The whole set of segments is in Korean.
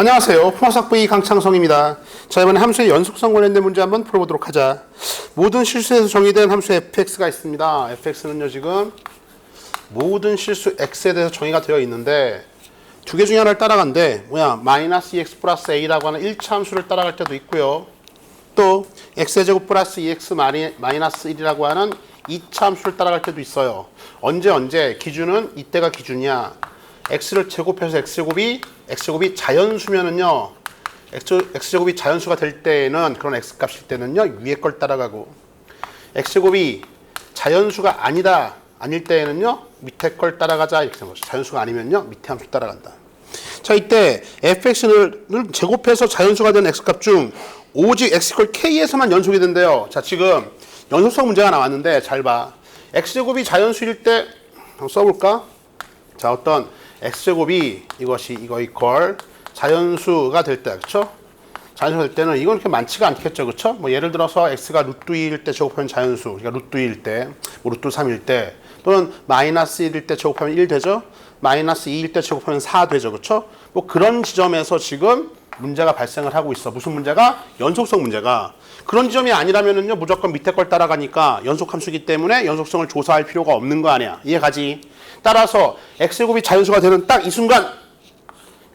안녕하세요. 풍화석 V 강창성입니다. 자, 이번에 함수의 연속성 관련된 문제 한번 풀어보도록 하자. 모든 실수에서 정의된 함수 fx가 있습니다. fx는요, 지금 모든 실수 x에 대해서 정의가 되어 있는데 두 개 중에 하나를 따라간대. 뭐야? 마이너스 2x 플러스 a라고 하는 1차 함수를 따라갈 때도 있고요. 또 x의 제곱 플러스 2x 마리, 마이너스 1이라고 하는 2차 함수를 따라갈 때도 있어요. 언제 언제? 기준은 이때가 기준이야. X를 제곱해서 x제곱이 x제곱이 자연수면은요. x, x제곱이 자연수가 될 때에는 그런 x값일 때는요. 위에 걸 따라가고 x제곱이 자연수가 아니다. 아닐 때에는요. 밑에 걸 따라가자 이렇게 되는 거죠. 자연수가 아니면요. 밑에 함수 따라간다. 자, 이때 fx를 제곱해서 자연수가 되는 x값 중 오직 x 걸 k에서만 연속이 된대요. 자, 지금 연속성 문제가 나왔는데 잘 봐. x제곱이 자연수일 때 한번 써볼까? 자, 어떤 x제곱이 이것이 이거 이퀄 자연수가 될 때, 그렇죠? 자연수가 될 때는 이건 그렇게 많지가 않겠죠, 그렇죠? 뭐 예를 들어서 x가 루트 2일 때 제곱하면 자연수, 그러니까 루트 2일 때, 뭐 루트 3일 때, 또는 마이너스 1일 때 제곱하면 1 되죠? 마이너스 2일 때 제곱하면 4 되죠, 그렇죠? 뭐 그런 지점에서 지금 문제가 발생을 하고 있어. 무슨 문제가? 연속성 문제가. 그런 지점이 아니라면은요, 무조건 밑에 걸 따라가니까 연속 함수기 때문에 연속성을 조사할 필요가 없는 거 아니야. 이해가지? 따라서 x제곱이 자연수가 되는 딱 이 순간,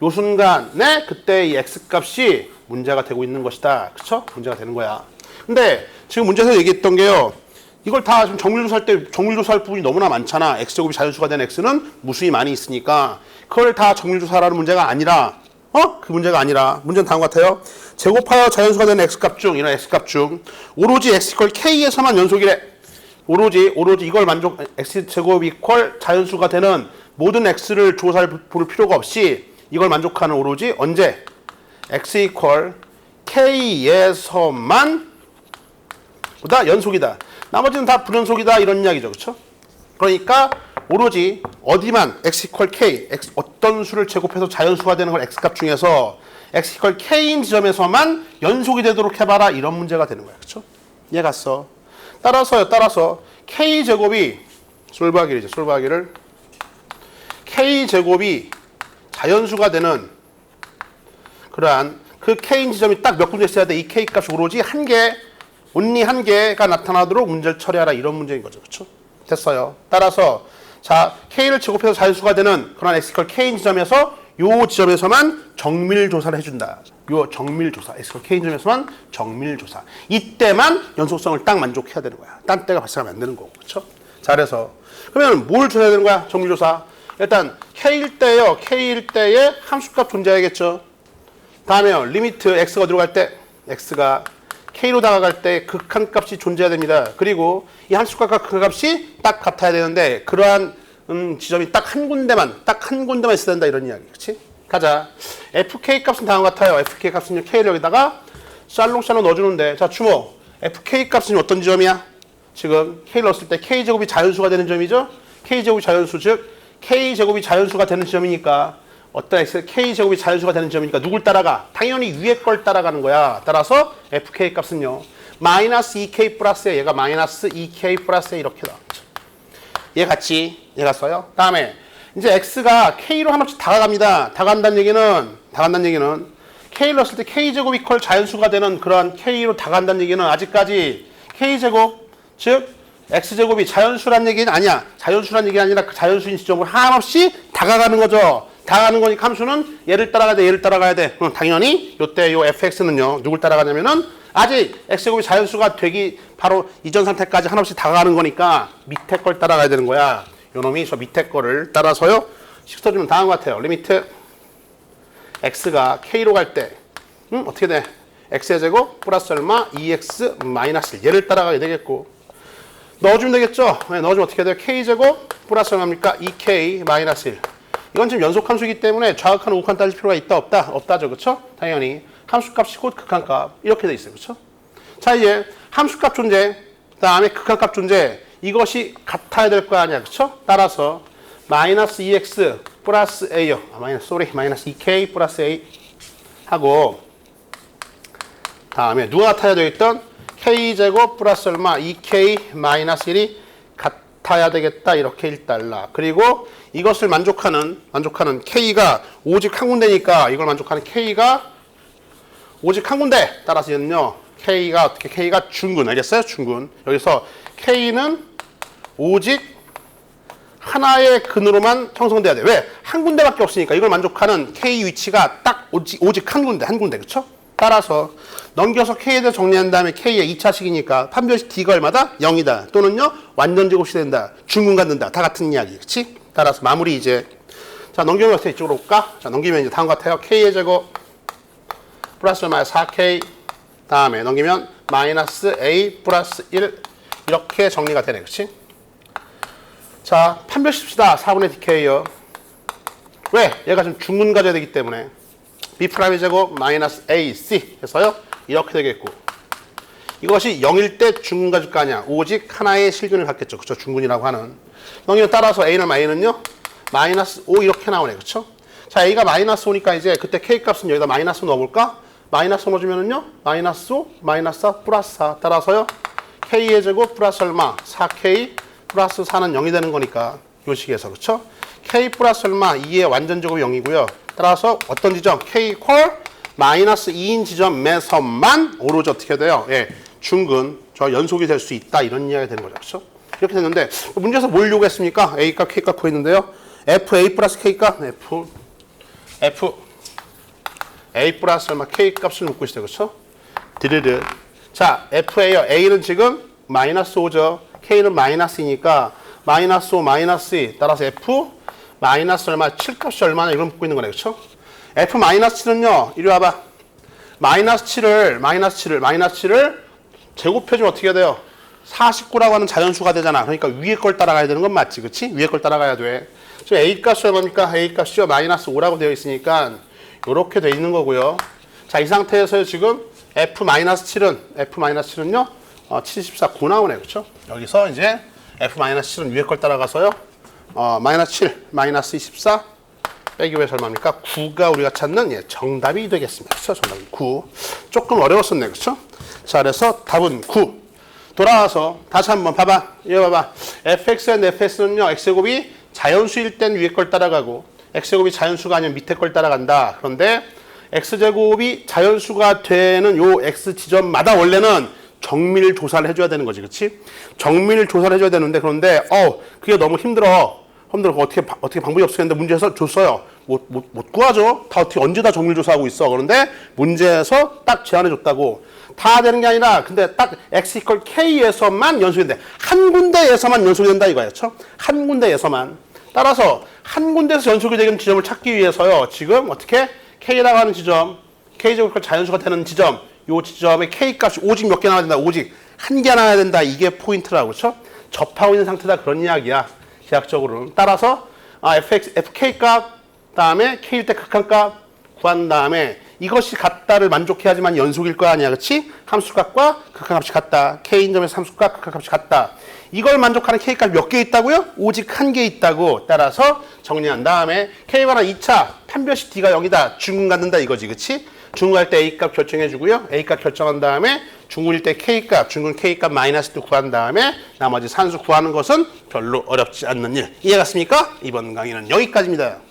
요 순간에 그때 이 x 값이 문제가 되고 있는 것이다. 그쵸? 문제가 되는 거야. 근데 지금 문제에서 얘기했던 게요. 이걸 다 지금 정밀조사할 때 정밀조사할 부분이 너무나 많잖아. x제곱이 자연수가 된 x는 무수히 많이 있으니까 그걸 다 정밀조사라는 문제가 아니라 어? 그 문제가 아니라 문제는 다음 같아요. 제곱하여 자연수가 된 x값 중 이런 x값 중 오로지 x 걸 k에서만 연속이래. 오로지 오로지 이걸 만족 x 제곱 이퀄 자연수가 되는 모든 x를 조사할 볼 필요가 없이 이걸 만족하는 오로지 언제 x 이퀄 k에서만 보다 연속이다. 나머지는 다 불연속이다 이런 이야기죠. 그렇죠? 그러니까 오로지 어디만 x 이퀄 k x 어떤 수를 제곱해서 자연수가 되는 걸 x 값 중에서 x 이퀄 k인 지점에서만 연속이 되도록 해봐라 이런 문제가 되는 거야. 그렇죠? 이해 갔어. 따라서요. 따라서 k 제곱이 솔바기이죠 솔바기를 k 제곱이 자연수가 되는 그러한 그 k인 지점이 딱 몇 군데 있어야 돼. 이 k 값이 오로지 한 개, 온리 한 개가 나타나도록 문제를 처리하라 이런 문제인 거죠. 그렇죠? 됐어요. 따라서 자 k를 제곱해서 자연수가 되는 그런 x컬 k인 지점에서 요 지점에서만 정밀 조사를 해준다. 요 정밀 조사, x컬 k인 지점에서만 정밀 조사. 이때만 연속성을 딱 만족해야 되는 거야. 딴 때가 발생하면 안 되는 거고, 그렇죠? 잘해서 그러면 뭘 줘야 되는 거야? 정밀 조사. 일단 k일 때요, k일 때에 함수값 존재해야겠죠. 다음에요. 리미트 x가 어디로 갈 때? x가 k로 다가갈 때 극한 값이 존재해야 됩니다. 그리고 이 함수값과 극한값이 딱 같아야 되는데 그러한 음, 지점이 딱 한 군데만 딱 한 군데만 있어야 된다 이런 이야기. 그렇지? 가자. fk 값은 다음 같아요. fk 값은 k를 여기다가 샬롱샬롱 넣어주는데 자 주목. fk 값은 어떤 지점이야? 지금 k를 넣었을 때 k 제곱이 자연수가 되는 점이죠. k 제곱이 자연수 즉 k 제곱이 자연수가 되는 지점이니까 어떤 x k 제곱이 자연수가 되는 점이니까 누굴 따라가? 당연히 위에 걸 따라가는 거야. 따라서 fk 값은요. 마이너스 2k 플러스에 얘가 마이너스 2k 플러스에 이렇게 나왔죠. 얘 같이 얘 갔어요. 다음에 이제 x가 k로 하나씩 다가갑니다. 다간다는 얘기는 다간다는 얘기는 k를 넣었을 때 k 제곱 이퀄 자연수가 되는 그런 k로 다간다는 얘기는 아직까지 k 제곱 즉 x 제곱이 자연수란 얘기는 아니야. 자연수란 얘기 아니라 그 자연수인 지점으로 한없이 다가가는 거죠. 다가가는 거니까 함수는 얘를 따라가야 돼, 얘를 따라가야 돼. 그럼 당연히 요때 요 fx는요 누굴 따라가냐면은 아직 x제곱이 자연수가 되기 바로 이전 상태까지 한없이 다가가는 거니까 밑에 걸 따라가야 되는 거야. 요 놈이 저 밑에 거를 따라서요. 식터주면 다음 것 같아요. 리미트 x가 k로 갈 때, 음, 어떻게 돼? x의 제곱 플러스 얼마 2x 마이너스 1. 얘를 따라가게 되겠고 넣어주면 되겠죠? 네, 넣어주면 어떻게 돼요? k제곱 플러스 얼마입니까? 2k 마이너스 1. 이건 지금 연속 함수이기 때문에 좌극한 우극한 따질 필요가 있다 없다? 없다죠. 그렇죠? 당연히 함수값이 곧 극한값 이렇게 돼 있어요. 그렇죠? 자 이제 함수값 존재 그다음에 극한값 존재 이것이 같아야 될 거 아니야. 그렇죠? 따라서 마이너스 2x 플러스 a요. 아, 마이너스 쏘리 마이너스 2k 플러스 a 하고 다음에 누가 같아야 되겠던 k제곱 플러스 얼마 2k 마이너스 1이 같아야 되겠다. 이렇게 1달러. 그리고 이것을 만족하는 만족하는 K가 오직 한 군데니까 이걸 만족하는 K가 오직 한 군데 따라서는요. K가 어떻게 K가 중군 알겠어요? 중군. 여기서 K는 오직 하나의 근으로만 형성돼야 돼. 왜? 한 군데밖에 없으니까 이걸 만족하는 K 위치가 딱 오직, 오직 한 군데, 한 군데, 그쵸? 따라서 넘겨서 K에 대해 정리한 다음에 K의 2차식이니까 판별식 D가 얼마다? 0이다. 또는요, 완전 제곱이 된다. 중군 갖는다. 다 같은 이야기, 그치? 따라서 마무리 이제. 자, 넘겨서 이쪽으로 올까? 자, 넘기면 이제 다음 같아요. K의 제곱 플러스 마이너스 4K 다음에 넘기면 마이너스 A 플러스 1 이렇게 정리가 되네, 그치? 자, 판별식 시다. 4분의 DK요. 왜? 얘가 지금 중군 가져야 되기 때문에 B 프라임의 제곱 마이너스 AC 해서요. 이렇게 되겠고 이것이 0일 때거 아니야. 오직 하나의 실균을 갖겠죠. 그쵸? 중군이라고 하는. 넘기면 따라서 A는 A는요. 마이너스 5 이렇게 나오네. 그쵸? 자, A가 마이너스 5니까 이제 그때 K 값은 여기다 마이너스 넣어볼까? 마이너스 넣어주면은요. 마이너스 5, 마이너스 4, 플러스 4. 따라서요. K의 제곱 플러스 얼마? 4K 플러스 4는 0이 되는 거니까 요 식에서 그쵸? K 플러스 얼마? 2의 완전 제곱이 0이고요. 따라서 어떤 지점? K 콜 마이너스 2인 지점에서만 오로지 어떻게 돼요? 예, 중근 저 연속이 될 수 있다 이런 이야기가 되는 거죠. 그렇죠? 이렇게 됐는데 문제에서 뭘 요구했습니까? A 값, K 값 구했는데요. F A 플러스 K 값 F F A 플러스 얼마 K 값을 묻고 있어요. 그렇죠? 드르르. 자, FA요. A는 지금 마이너스 5죠. K는 마이너스이니까 마이너스 5 마이너스 2 따라서 F 마이너스 얼마 7 값이 얼마나 이걸 묻고 있는 거네. 그렇죠? F 마이너스 7은요. 이리 와봐. 마이너스 7을 마이너스 7을 마이너스 7을 제곱해주면 어떻게 돼요? 49라고 하는 자연수가 되잖아. 그러니까 위에 걸 따라가야 되는 건 맞지, 그렇지? 위에 걸 따라가야 돼. 지금 A 값이 얼마입니까? A 값이요 마이너스 5라고 되어 있으니까 이렇게 돼 있는 거고요. 자, 이 상태에서 지금 F 마이너스 7은 F 마이너스 7은요, 어, 74, 9 나오네, 그렇죠? 여기서 이제 F 마이너스 7은 위에 걸 따라가서요, 어, 마이너스 7, 마이너스 24 빼기 위해서 얼마입니까? 9가 우리가 찾는 예, 정답이 되겠습니다. 그렇죠? 정답이 9. 조금 어려웠었네. 그렇죠? 자, 그래서 답은 9. 돌아와서 다시 한번 봐봐. 이거 봐봐. fx and fs는요. x제곱이 자연수일 땐 위에 걸 따라가고 x제곱이 자연수가 아니면 밑에 걸 따라간다. 그런데 x제곱이 자연수가 되는 요 x 지점마다 원래는 정밀 조사를 해줘야 되는 거지, 그렇지? 정밀 조사를 해줘야 되는데 그런데 어 그게 너무 힘들어. 힘들어. 어떻게 바- 어떻게 방법이 없었는데 문제에서 줬어요. 못, 못, 못 구하죠. 다 어떻게 언제 다 정밀 조사하고 있어. 그런데 문제에서 딱 제안해 줬다고. 다 되는 게 아니라 근데 딱 x 이퀄 k에서만 연속이 돼. 한 군데에서만 연속이 된다 이거였죠. 한 군데에서만. 따라서 한 군데에서 연속이 되는 지점을 찾기 위해서요. 지금 어떻게 k라고 하는 지점, k 제곱 자연수가 되는 지점, 요 지점의 k 값이 오직 몇 개 나와야 된다. 오직 한 개 나와야 된다. 이게 포인트라고 그렇죠? 접하고 있는 상태다 그런 이야기야. 기하학적으로는. 따라서 아, fx, fk 값 다음에 k일 때 극한값 구한 다음에 이것이 같다를 만족해야지만 연속일 거 아니야, 그렇지? 함수값과 극한값이 같다. k인 점에서 함수값, 극한값이 같다. 이걸 만족하는 k값 몇 개 있다고요? 오직 한 개 있다고 따라서 정리한 다음에 k와 2차 판별식 d가 0이다. 중근 갖는다 이거지, 그렇지? 중근할 때 a 값 결정해 주고요. a 값 결정한 다음에 중근일 때 k 값, 중근 k 값 마이너스 2 구한 다음에 나머지 산수 구하는 것은 별로 어렵지 않는 일. 이해 갔습니까? 이번 강의는 여기까지입니다.